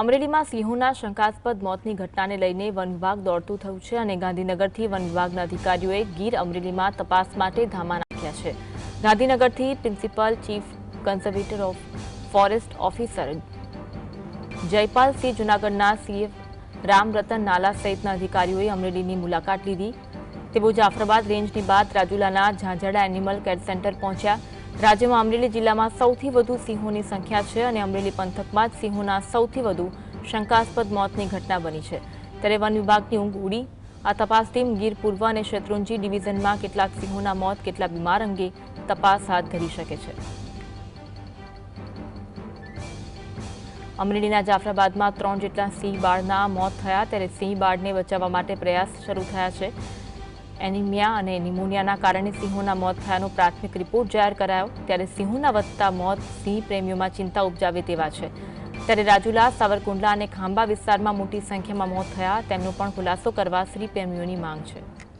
અમરેલીમાં સિંહોના શંકાસ્પદ મોતની ઘટનાને લઈને વન વિભાગ દોડતું થયું છે અને ગાંધીનગરથી વન વિભાગના અધિકારીઓએ ગીર અમરેલીમાં તપાસ માટે ધામા નાખ્યા છે. ગાંધીનગરથી principal chief conservator of forest officer Jaypalsinh જૂનાગઢના સીએફ રામરતન નાલા સહિતના અધિકારીઓએ અમરેલીની મુલાકાત લીધી. તેઓ જાફરાબાદ રેન્જની બાદ રાજુલાના ઝાંઝડા એનિમલ કેર સેન્ટર પહોંચ્યા. રાજ્યમાં અમરેલી જિલ્લામાં સૌથી વધુ સિંહોની સંખ્યા છે અને અમરેલી પંથકમાં જ સિંહોના સૌથી વધુ શંકાસ્પદ મોતની ઘટના બની છે. ત્યારે વન વિભાગની ઊંઘ ઉડી. આ તપાસ ટીમ ગીર પૂર્વ અને શેત્રુંજી ડિવિઝનમાં કેટલાક સિંહોના મોત કેટલા બીમાર અંગે તપાસ હાથ ધરી શકે છે. અમરેલીના જાફરાબાદમાં ત્રણ જેટલા સિંહ બાળના મોત થયા, ત્યારે સિંહ બાળને બચાવવા માટે પ્રયાસ શરૂ થયા છે. એનિમિયા અને નિમોનિયાના કારણે સિંહોના મોત થયાનો પ્રાથમિક રિપોર્ટ જાહેર કરાયો. ત્યારે સિંહોના વધતા મોત સિંહ પ્રેમીઓમાં ચિંતા ઉપજાવે તેવા છે. ત્યારે રાજુલા, સાવરકુંડલા અને ખાંભા વિસ્તારમાં મોટી સંખ્યામાં મોત થયા. તેમનો પણ ખુલાસો કરવા સિંહ પ્રેમીઓની માંગ છે.